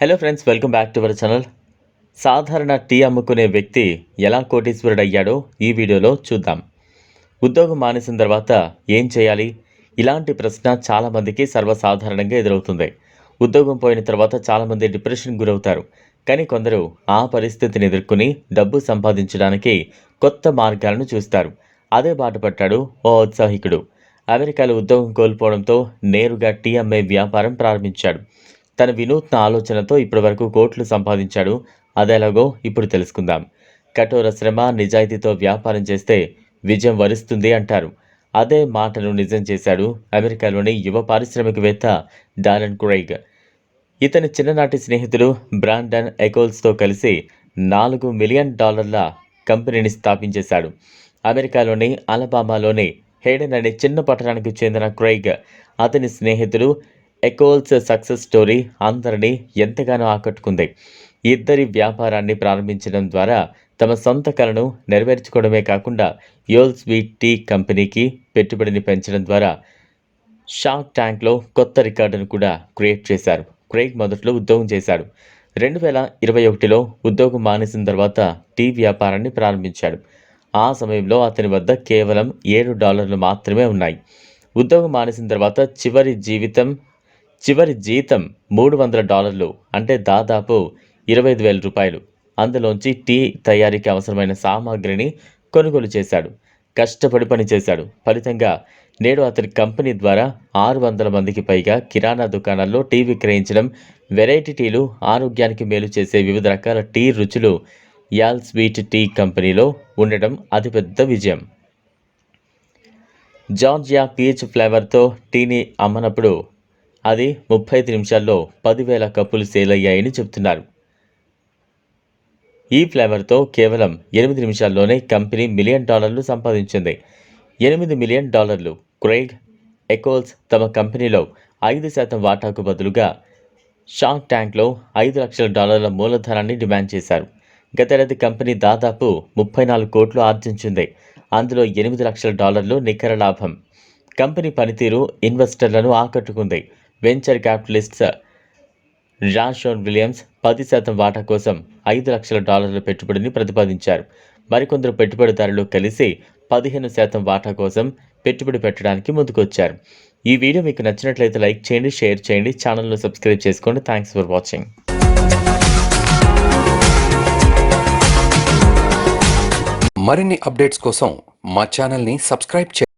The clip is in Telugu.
Hello friends welcome back to our channel సాధారణ టీ అమ్ముకునే వ్యక్తి ఎలా కోటీశ్వరుడయ్యాడో ఈ వీడియోలో చూద్దాం. ఉద్యోగం మానేసిన తర్వాత ఏం చేయాలి? ఇలాంటి ప్రశ్న చాలామందికి సర్వసాధారణంగా ఎదురవుతుంది. ఉద్యోగం పోయిన తర్వాత చాలామంది డిప్రెషన్ గురవుతారు. కానీ కొందరు ఆ పరిస్థితిని ఎదుర్కొని డబ్బు సంపాదించడానికి కొత్త మార్గాలను చూస్తారు. అదే బాట పట్టాడు ఓ ఔత్సాహికుడు అమెరికాలో ఉద్యోగం కోల్పోవడంతో నేరుగా టీ అమ్మే వ్యాపారం ప్రారంభించాడు. తన వినూత్న ఆలోచనతో ఇప్పటివరకు కోట్లు సంపాదించాడు. అదేలాగో ఇప్పుడు తెలుసుకుందాం. కఠోర శ్రమ నిజాయితీతో వ్యాపారం చేస్తే విజయం వరిస్తుంది అంటారు. అదే మాటను నిజం చేశాడు అమెరికాలోని యువ పారిశ్రామికవేత్త డాలన్ క్రైగ్ ఇతని చిన్ననాటి స్నేహితుడు బ్రాండన్ ఎకోల్స్తో కలిసి నాలుగు మిలియన్ డాలర్ల కంపెనీని స్థాపించేశాడు. అమెరికాలోని అలబామాలోని హేడెన్ అనే చిన్న పట్టణానికి చెందిన క్రైగ్ అతని స్నేహితుడు ఎకోల్స్ సక్సెస్ స్టోరీ అందరినీ ఎంతగానో ఆకట్టుకుంది. ఇద్దరి వ్యాపారాన్ని ప్రారంభించడం ద్వారా తమ సొంత కళను నెరవేర్చుకోవడమే కాకుండా యోల్ స్వీట్ టీ కంపెనీకి పెట్టుబడిని పెంచడం ద్వారా షార్క్ ట్యాంక్లో కొత్త రికార్డును కూడా క్రియేట్ చేశారు. క్రేగ్ మొదట్లో ఉద్యోగం చేశాడు. రెండు వేల ఇరవై ఒకటిలో ఉద్యోగం మానేసిన తర్వాత టీ వ్యాపారాన్ని ప్రారంభించాడు. ఆ సమయంలో అతని వద్ద కేవలం ఏడు డాలర్లు మాత్రమే ఉన్నాయి. ఉద్యోగం మానేసిన తర్వాత చివరి జీవితం చివరి జీతం మూడు వందల డాలర్లు అంటే దాదాపు ఇరవై ఐదు వేల రూపాయలు. అందులోంచి టీ తయారీకి అవసరమైన సామాగ్రిని కొనుగోలు చేశాడు. కష్టపడి పనిచేశాడు ఫలితంగా నేడు అతని కంపెనీ ద్వారా ఆరు వందల మందికి పైగా కిరాణా దుకాణాల్లో టీ విక్రయించడం వెరైటీ టీలు ఆరోగ్యానికి మేలు చేసే వివిధ రకాల టీ రుచులు యాల్ స్వీట్ టీ కంపెనీలో ఉండటం అతిపెద్ద విజయం. జార్జియా పీచ్ ఫ్లేవర్తో టీని అమ్మనప్పుడు అది ముప్పై ఐదు నిమిషాల్లో పదివేల కప్పులు సేల్ అయ్యాయని చెబుతున్నారు. ఈ ఫ్లేవర్తో కేవలం ఎనిమిది నిమిషాల్లోనే కంపెనీ మిలియన్ డాలర్లు సంపాదించింది. ఎనిమిది మిలియన్ డాలర్లు క్రైగ్ ఎకోల్స్ తమ కంపెనీలో ఐదు శాతం వాటాకు బదులుగా షార్క్ ట్యాంక్లో ఐదు లక్షల డాలర్ల మూలధనాన్ని డిమాండ్ చేశారు. గతేడాది కంపెనీ దాదాపు ముప్పై నాలుగు కోట్లు ఆర్జించింది. అందులో ఎనిమిది లక్షల డాలర్లు నికర లాభం. కంపెనీ పనితీరు ఇన్వెస్టర్లను ఆకట్టుకుంది. వెంచర్ క్యాపిటలిస్ట్ జాన్షోన్ విలియమ్స్ పది శాతం వాటా కోసం ఐదు లక్షల డాలర్ల పెట్టుబడిని ప్రతిపాదించారు. మరికొందరు పెట్టుబడిదారులు కలిసి పదిహేను శాతం వాటా కోసం పెట్టుబడి పెట్టడానికి ముందుకొచ్చారు. ఈ వీడియో మీకు నచ్చినట్లయితే లైక్ చేయండి షేర్ చేయండి ఛానల్ను సబ్స్క్రైబ్ చేసుకోండి. Thanks for watching. మరిన్ని అప్డేట్స్ కోసం మా ఛానల్ని సబ్స్క్రైబ్ చేయండి